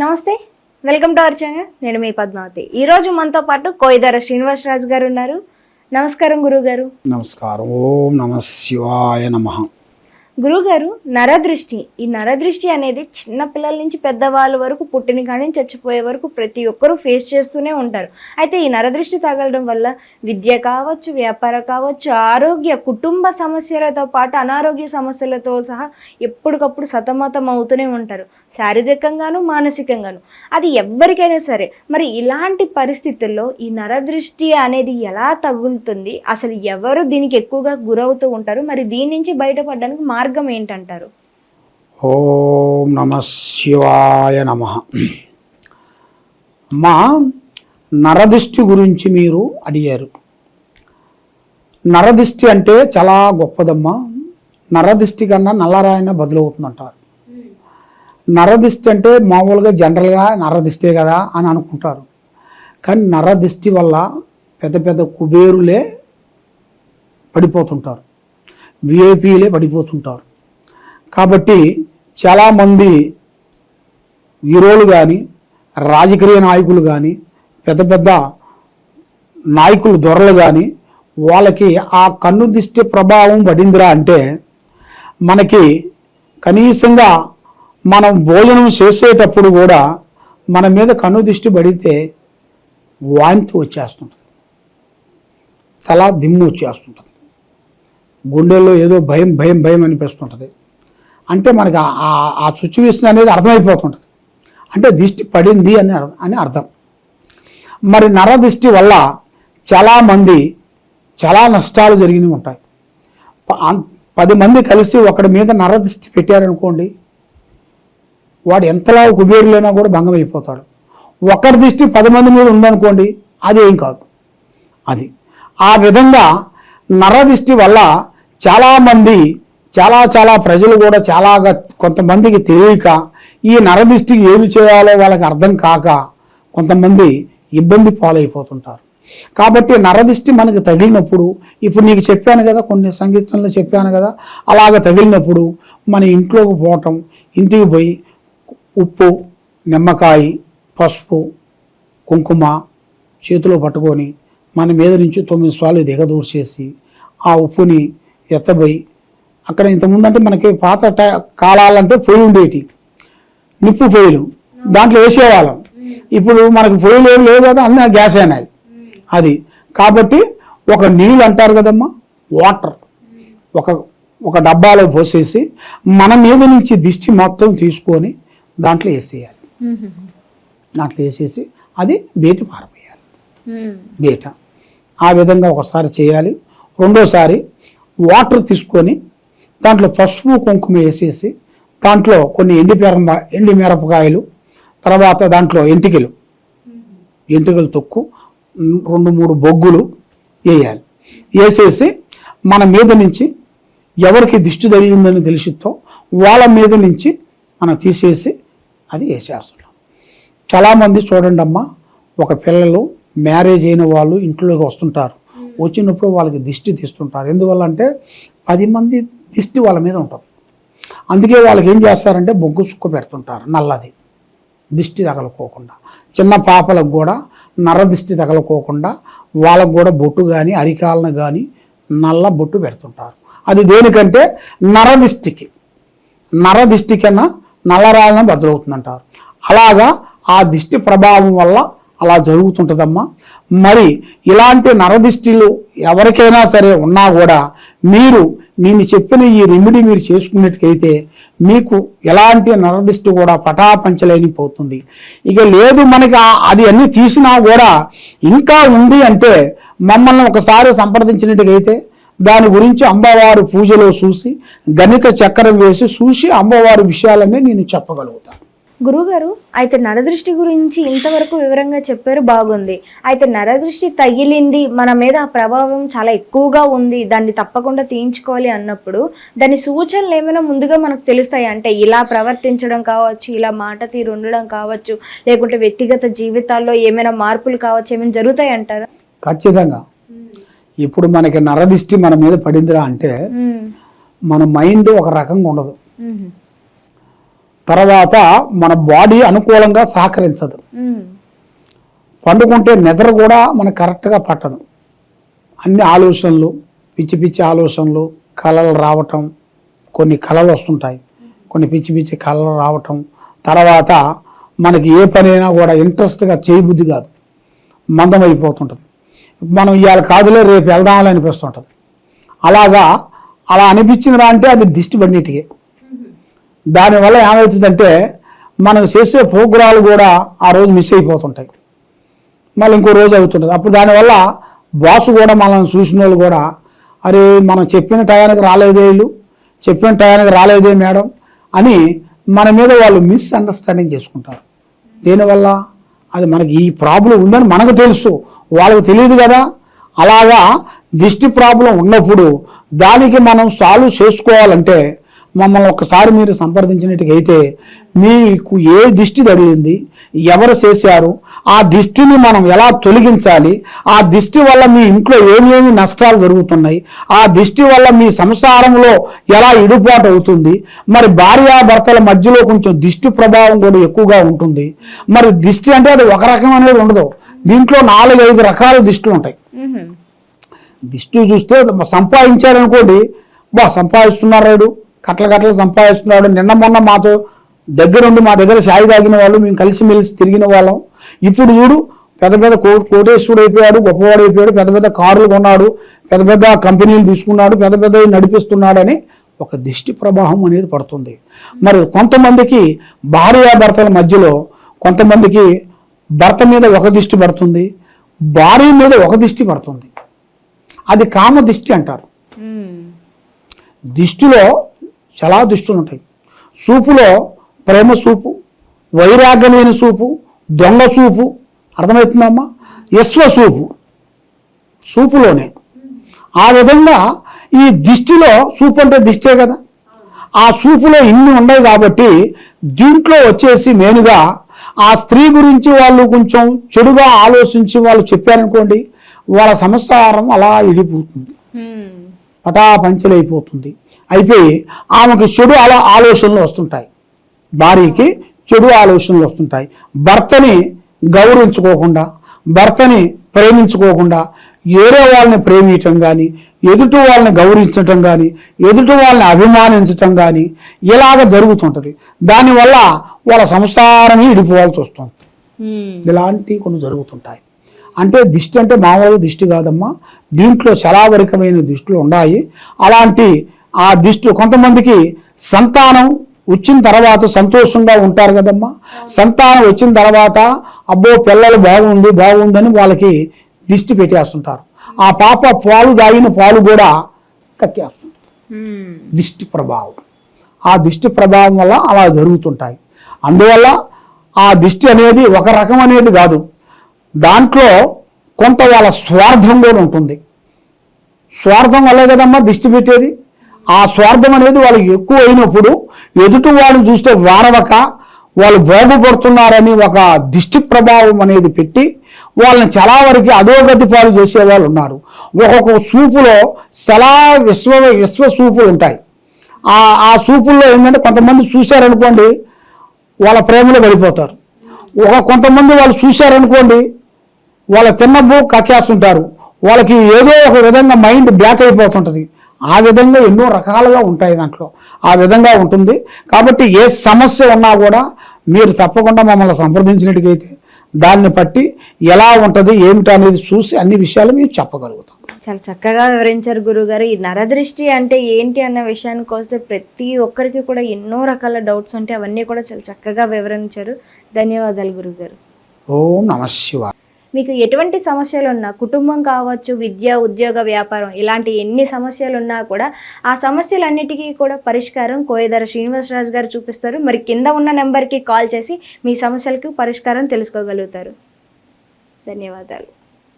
నమస్తే. Welcome to our channel నేను మీ పద్మావతి. ఈ రోజు మనతో పాటు కోయిదార శ్రీనివాసరాజు గారు ఉన్నారు. నమస్కారం గురువు గారు నమస్కారం. ఓం నమ శివాయ నమ. గురువుగారు నరదృష్టి. ఈ నరదృష్టి అనేది చిన్న పిల్లల నుంచి పెద్దవాళ్ళ వరకు పుట్టిన కాడి నుంచి చచ్చిపోయే వరకు ప్రతి ఒక్కరూ ఫేస్ చేస్తూనే ఉంటారు. అయితే ఈ నరదృష్టి తగలడం వల్ల విద్య కావచ్చు వ్యాపారం కావచ్చు ఆరోగ్య కుటుంబ సమస్యలతో పాటు అనారోగ్య సమస్యలతో సహా ఎప్పటికప్పుడు సతమతం అవుతూనే ఉంటారు. శారీరకంగాను మానసికంగాను. అది ఎవ్వరికైనా సరే. మరి ఇలాంటి పరిస్థితుల్లో ఈ నరదృష్టి అనేది ఎలా తగులుతుంది? అసలు ఎవరు దీనికి ఎక్కువగా గురవుతూ ఉంటారు? మరి దీని నుంచి బయటపడడానికి మార్గం ఏంటంటారు? ఓం నమ శివాయ నమ. అమ్మా నరదిష్టి గురించి మీరు అడిగారు. నరదృష్టి అంటే చాలా గొప్పదమ్మా. నరదృష్టి కన్నా నల్లరాయన బదులవుతుందంటారు. నరదిష్టి అంటే మామూలుగా జనరల్గా నరదిష్టే కదా అని అనుకుంటారు. కానీ నరదిష్టి వల్ల పెద్ద పెద్ద కుబేరులే పడిపోతుంటారు. విఐపీలే పడిపోతుంటారు. కాబట్టి చాలామంది హీరోలు కానీ రాజకీయ నాయకులు కానీ పెద్ద పెద్ద నాయకులు దొరలు కానీ వాళ్ళకి ఆ కన్ను దిష్టి ప్రభావం పడిందిరా అంటే మనకి కనీసంగా మనం భోజనం చేసేటప్పుడు కూడా మన మీద కన్ను దిష్టి పడితే వాంతి వచ్చేస్తుంటుంది. తల దిమ్ము వచ్చేస్తుంటుంది. గుండెల్లో ఏదో భయం భయం భయం అనిపిస్తుంటుంది. అంటే మనకి ఆ- సిచ్యువేషన్ అనేది అర్థమైపోతుంటుంది. అంటే దిష్టి పడింది అని అర్థం- అని అర్థం. మరి నరదిష్టి వల్ల చాలామంది చాలా నష్టాలు జరిగినవి ఉంటాయి. పది మంది కలిసి ఒకడి మీద నరదిష్టి పెట్టారనుకోండి వాడు ఎంతలా కుబేరులైనా కూడా భంగం అయిపోతాడు. ఒకరి దిష్టి పది మంది మీద ఉందనుకోండి అది ఏం కాదు. అది. ఆ విధంగా నరదిష్టి వల్ల చాలామంది చాలా చాలా ప్రజలు కూడా చాలా కొంతమందికి తెలియక ఈ నరదిష్టికి ఏమి చేయాలో వాళ్ళకి అర్థం కాక కొంతమంది ఇబ్బంది పాలైపోతుంటారు. కాబట్టి నరదిష్టి మనకు తగిలినప్పుడు ఇప్పుడు నీకు చెప్పాను కదా కొన్ని సంగీతంలో చెప్పాను కదా అలాగ తగిలినప్పుడు మన ఇంట్లోకి పోవటం ఇంటికి పోయి ఉప్పు నిమ్మకాయ పసుపు కుంకుమ చేతిలో పట్టుకొని మన మీద నుంచి తొమ్మిది సార్లు దిగదూర్చేసి ఆ ఉప్పుని ఎత్తబోయి అక్కడ ఇంతకుముందు అంటే మనకి పాత ట- కాలాలంటే పొయ్యి ఉండేటి. నిప్పు పొయ్యిలు. దాంట్లో వేసేవాళ్ళం. ఇప్పుడు మనకి పొయ్యిలు ఏం లేవు కదా అన్నీ గ్యాస్ అయినాయి అది. కాబట్టి ఒక నీళ్ళు అంటారు కదమ్మా వాటర్. ఒక ఒక డబ్బాలో పోసేసి మన మీద నుంచి దిష్టి మొత్తం తీసుకొని దాంట్లో వేసేయాలి. దాంట్లో వేసేసి అది బేటి పారపోయాలి బేట. ఆ విధంగా ఒకసారి చేయాలి. రెండోసారి వాటర్ తీసుకొని దాంట్లో పసుపు కుంకుమ వేసేసి దాంట్లో కొన్ని ఎండి పెరంబ ఎండి మిరపకాయలు తర్వాత దాంట్లో ఎంటికలు. ఎంటికలు తొక్కు రెండు మూడు బొగ్గులు వేయాలి. వేసేసి మన మీద నుంచి ఎవరికి దిష్టి తగిలిందని తెలిసితో వాళ్ళ మీద నుంచి మనం తీసేసి అది వేసేస్తున్నాం చాలామంది చూడండి అమ్మా ఒక పిల్లలు మ్యారేజ్ అయిన వాళ్ళు ఇంట్లోకి వస్తుంటారు. వచ్చినప్పుడు వాళ్ళకి దిష్టి తీస్తుంటారు. ఎందువల్ల అంటే పది మంది దిష్టి వాళ్ళ మీద ఉంటుంది. అందుకే వాళ్ళకి ఏం చేస్తారంటే బొగ్గు సుక్క పెడుతుంటారు నల్లది. దిష్టి తగలకోకుండా. చిన్న పాపలకు కూడా నర దిష్టి తగలకోకుండా వాళ్ళకు కూడా బొట్టు కానీ అరికాలను కానీ నల్ల బొట్టు పెడుతుంటారు. అది దేనికంటే నరదిష్టికి నరదిష్టి కన్నా నల్లరాళ్ళను బదులవుతుందంటారు. అలాగా ఆ దిష్టి ప్రభావం వల్ల అలా జరుగుతుంటుందమ్మా. మరి ఇలాంటి నరదిష్టిలు ఎవరికైనా సరే ఉన్నా కూడా మీరు నేను చెప్పిన ఈ రెమెడీ మీరు చేసుకున్నట్టుకైతే మీకు ఎలాంటి నరదిష్టి కూడా పటాపంచలేని పోతుంది ఇక లేదు మనకి అది అన్ని తీసినా కూడా ఇంకా ఉంది అంటే మమ్మల్ని ఒకసారి సంప్రదించినట్టుకైతే దాని గురించి అమ్మవారు పూజలో చూసి గణిత చక్రం వేసి చూసి అమ్మవారి విషయాలన్నీ నేను చెప్పగలుగుతాను. గురువుగారు అయితే నరదృష్టి గురించి ఇంతవరకు వివరంగా చెప్పారు బాగుంది. అయితే నరదృష్టి తగిలింది మన మీద ఆ ప్రభావం చాలా ఎక్కువగా ఉంది దాన్ని తప్పకుండా తీయించుకోవాలి అన్నప్పుడు దాని సూచనలు ఏమైనా ముందుగా మనకు తెలుస్తాయి? అంటే ఇలా ప్రవర్తించడం కావచ్చు ఇలా మాట తీరు ఉండడం కావచ్చు లేకుంటే వ్యక్తిగత జీవితాల్లో ఏమైనా మార్పులు కావచ్చు ఏమైనా జరుగుతాయి అంటారా ఖచ్చితంగా ఇప్పుడు మనకి నరదిష్టి మన మీద పడిందిరా అంటే మన మైండ్ ఒక రకంగా ఉండదు. తర్వాత మన బాడీ అనుకూలంగా సహకరించదు. పండుకుంటే నిద్ర కూడా మనకు కరెక్ట్గా పట్టదు. అన్ని ఆలోచనలు పిచ్చి పిచ్చి ఆలోచనలు కళలు రావటం కొన్ని కళలు వస్తుంటాయి. కొన్ని పిచ్చి పిచ్చి కళలు రావటం. తర్వాత మనకి ఏ పని అయినా కూడా ఇంట్రెస్ట్గా చేయబుద్ధి కాదు. మందం అయిపోతుంటుంది మనం ఇవాళ కాదులే రేపు వెళ్దామని అనిపిస్తుంటుంది అలాగా అలా అనిపించిందిరా అంటే అది దిష్టి పడినట్టుగా దానివల్ల ఏమవుతుందంటే మనం చేసే ప్రోగ్రాలు కూడా ఆ రోజు మిస్ అయిపోతుంటాయి. మళ్ళీ ఇంకో రోజు అవుతుంటుంది. అప్పుడు దానివల్ల బాసు కూడా మనల్ని చూసిన వాళ్ళు కూడా అరే మనం చెప్పిన టయానికి రాలేదే వీళ్ళు చెప్పిన టయానికి రాలేదే మేడం అని మన మీద వాళ్ళు మిస్అండర్స్టాండింగ్ చేసుకుంటారు. దీనివల్ల? అది మనకి ఈ ప్రాబ్లం ఉందని మనకు తెలుసు. వాళ్ళకి తెలియదు కదా. అలాగా దిష్టి ప్రాబ్లం ఉన్నప్పుడు దానికి మనం సాల్వ్ చేసుకోవాలంటే మమ్మల్ని ఒకసారి మీరు సంప్రదించినట్టుగైతే మీకు ఏ దిష్టి తగిలింది? ఎవరు చేశారు? ఆ దిష్టిని మనం ఎలా తొలగించాలి? ఆ దిష్టి వల్ల మీ ఇంట్లో ఏమేమి నష్టాలు జరుగుతున్నాయి? ఆ దిష్టి వల్ల మీ సంసారంలో ఎలా ఇడుపాటు అవుతుంది? మరి భార్యాభర్తల మధ్యలో కొంచెం దిష్టి ప్రభావం కూడా ఎక్కువగా ఉంటుంది. మరి దిష్టి అంటే అది ఒక రకం అనేది ఉండదు. దీంట్లో నాలుగు ఐదు రకాల దిష్టిలు ఉంటాయి. దిష్టి చూస్తే సంపాదించారనుకోండి బా సంపాదిస్తున్నారు కట్ల కట్టలు సంపాదిస్తున్నాడు. నిన్న మొన్న మాతో దగ్గరుండి మా దగ్గర సాయి తాగిన వాళ్ళు మేము కలిసిమెలిసి తిరిగిన వాళ్ళం. ఇప్పుడు చూడు పెద్ద పెద్ద కో కోటేశ్వరుడు అయిపోయాడు గొప్పవాడు అయిపోయాడు పెద్ద పెద్ద కార్లు కొన్నాడు పెద్ద పెద్ద కంపెనీలు తీసుకున్నాడు పెద్ద పెద్ద నడిపిస్తున్నాడని ఒక దిష్టి ప్రభావం అనేది పడుతుంది. మరి కొంతమందికి భార్యాభర్తల మధ్యలో కొంతమందికి భర్త మీద ఒక దిష్టి పడుతుంది భార్య మీద ఒక దిష్టి పడుతుంది. అది కామ దిష్టి అంటారు. దిష్టిలో చాలా దిష్టులు ఉంటాయి. సూపులో ప్రేమ సూపు వైరాగ్యమైన సూపు దొంగ సూపు అర్థమవుతుందమ్మా? యశ్వ సూపు సూపులోనే. ఆ విధంగా ఈ దిష్టిలో సూపు అంటే దిష్టే కదా? ఆ సూపులో ఇన్ని ఉన్నాయి కాబట్టి దీంట్లో వచ్చేసి మెయిన్గా ఆ స్త్రీ గురించి వాళ్ళు కొంచెం చెడుగా ఆలోచించి వాళ్ళు చెప్పారనుకోండి వాళ్ళ సంసారం అలా ఇడిపోతుంది. పటాపంచలైపోతుంది. అయిపోయి ఆమెకు చెడు అలా ఆలోచనలు వస్తుంటాయి. భార్యకి చెడు ఆలోచనలు వస్తుంటాయి. భర్తని గౌరవించుకోకుండా భర్తని ప్రేమించుకోకుండా ఏరే వాళ్ళని ప్రేమించటం కానీ ఎదుటి వాళ్ళని గౌరవించటం కానీ ఎదుటి వాళ్ళని అభిమానించటం కానీ ఇలాగ జరుగుతుంటుంది. దానివల్ల వాళ్ళ సంసారమే ఇడిపోవాల్సి వస్తుంది. ఇలాంటివి కొన్ని జరుగుతుంటాయి. అంటే దిష్టి అంటే మామూలు దిష్టి కాదమ్మా. దీంట్లో చలావరికమైన దిష్టిలు ఉన్నాయి. అలాంటి ఆ దిష్టి కొంతమందికి సంతానం వచ్చిన తర్వాత సంతోషంగా ఉంటారు కదమ్మా. సంతానం వచ్చిన తర్వాత అబ్బో పిల్లలు బాగుంది బాగుందని వాళ్ళకి దిష్టి పెట్టేస్తుంటారు. ఆ పాప పాలు దాగిన పాలు కూడా కక్కేస్తుంది. దిష్టి ప్రభావం. ఆ దిష్టి ప్రభావం వల్ల అలా జరుగుతుంటాయి. అందువల్ల ఆ దిష్టి అనేది ఒక రకం అనేది కాదు. దాంట్లో కొంత వాళ్ళ స్వార్థం కూడా ఉంటుంది. స్వార్థం వల్లే కదమ్మా దిష్టి పెట్టేది? ఆ స్వార్థం అనేది వాళ్ళకి ఎక్కువ అయినప్పుడు ఎదుటి వాళ్ళని చూస్తే వారవక వాళ్ళు బాగుపడుతున్నారని ఒక దిష్టి ప్రభావం అనేది పెట్టి వాళ్ళని చాలా వరకు అధోగతి పాలు చేసే వాళ్ళు ఉన్నారు. ఒక్కొక్క సూపులో చాలా విశ్వ విశ్వ సూపులు ఉంటాయి. ఆ ఆ సూపుల్లో ఏంటంటే కొంతమంది చూశారనుకోండి వాళ్ళ ప్రేమలో పడిపోతారు. ఒక కొంతమంది వాళ్ళు చూశారనుకోండి వాళ్ళ తిన్నబ్బు కక్కేస్తుంటారు వాళ్ళకి ఏదో ఒక విధంగా మైండ్ బ్లాక్ అయిపోతుంటుంది. ఆ విధంగా ఎన్నో రకాలుగా ఉంటాయి దాంట్లో. ఆ విధంగా ఉంటుంది. కాబట్టి ఏ సమస్య ఉన్నా కూడా మీరు తప్పకుండా మమ్మల్ని సంప్రదించినట్టుగైతే దాన్ని బట్టి ఎలా ఉంటుంది ఏమిటి అనేది చూసి అన్ని విషయాలు మేము చెప్పగలుగుతాం. చాలా చక్కగా వివరించారు గురుగారు. ఈ నరదృష్టి అంటే ఏంటి అన్న విషయానికి వస్తే ప్రతి ఒక్కరికి కూడా ఎన్నో రకాల డౌట్స్ ఉంటాయి అవన్నీ కూడా చాలా చక్కగా వివరించారు. ధన్యవాదాలు గురుగారు. ఓం నమ శివాయ. మీకు ఎటువంటి సమస్యలు ఉన్నా కుటుంబం కావచ్చు విద్య ఉద్యోగ వ్యాపారం ఇలాంటి ఎన్ని సమస్యలు ఉన్నా కూడా ఆ సమస్యలన్నిటికీ కూడా పరిష్కారం కోయదర శ్రీనివాసరాజు గారు చూపిస్తారు. మరి కింద ఉన్న నెంబర్కి కాల్ చేసి మీ సమస్యలకు పరిష్కారం తెలుసుకోగలుగుతారు. ధన్యవాదాలు.